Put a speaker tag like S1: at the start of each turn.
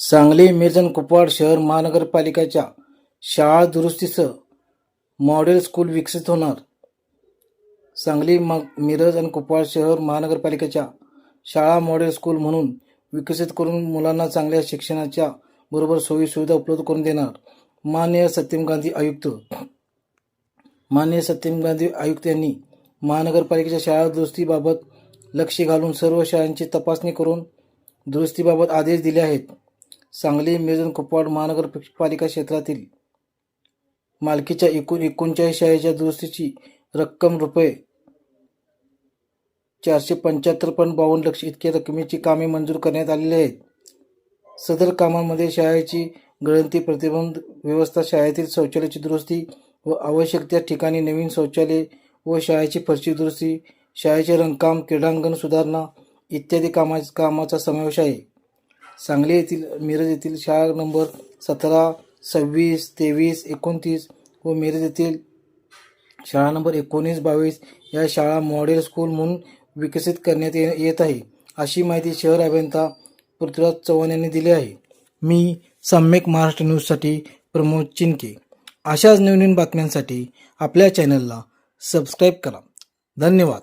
S1: सांगली मिरजन कुपवाड शहर महानगरपालिकेच्या शाळा दुरुस्तीसह मॉडेल स्कूल विकसित होणार. सांगली म मिरज आणि कुपवाड शहर महानगरपालिकेच्या शाळा मॉडेल स्कूल म्हणून विकसित करून मुलांना चांगल्या शिक्षणाच्या बरोबर सोयीसुविधा उपलब्ध करून देणार माननीय सत्यम गांधी आयुक्त. माननीय सत्यम गांधी आयुक्त यांनी महानगरपालिकेच्या शाळा दुरुस्तीबाबत लक्ष घालून सर्व शाळांची तपासणी करून दुरुस्तीबाबत आदेश दिले आहेत. सांगली मिरजन कुपवाड महानगरपालिका क्षेत्रातील मालकीच्या एकूण एकोणचाळीस शाळेच्या दुरुस्तीची रक्कम रुपये चारशे पंच्याहत्तर पॉईंट बावन्न लक्ष इतक्या रकमेची कामे मंजूर करण्यात आलेली आहेत. सदर कामांमध्ये शाळेची गळंती प्रतिबंध व्यवस्था शाळेतील शौचालयाची दुरुस्ती व आवश्यक त्या ठिकाणी नवीन शौचालय व शाळेची फरशी दुरुस्ती शाळेचे रंगकाम क्रीडांगण सुधारणा इत्यादी कामा कामाचा समावेश आहे. सांगली येथील मिरज येथील शाळा नंबर सतरा सव्वीस तेवीस एकोणतीस व मिरज येथील शाळा नंबर एकोणीस बावीस या शाळा मॉडेल स्कूल म्हणून विकसित करण्यात ये येत आहे. अशी माहिती शहर अभियंता पृथ्वीराज चव्हाण यांनी दिली आहे. मी सम्यक महाराष्ट्र न्यूजसाठी प्रमोद चिनके अशाच नवीन बातम्यांसाठी आपल्या चॅनलला सबस्क्राईब करा. धन्यवाद.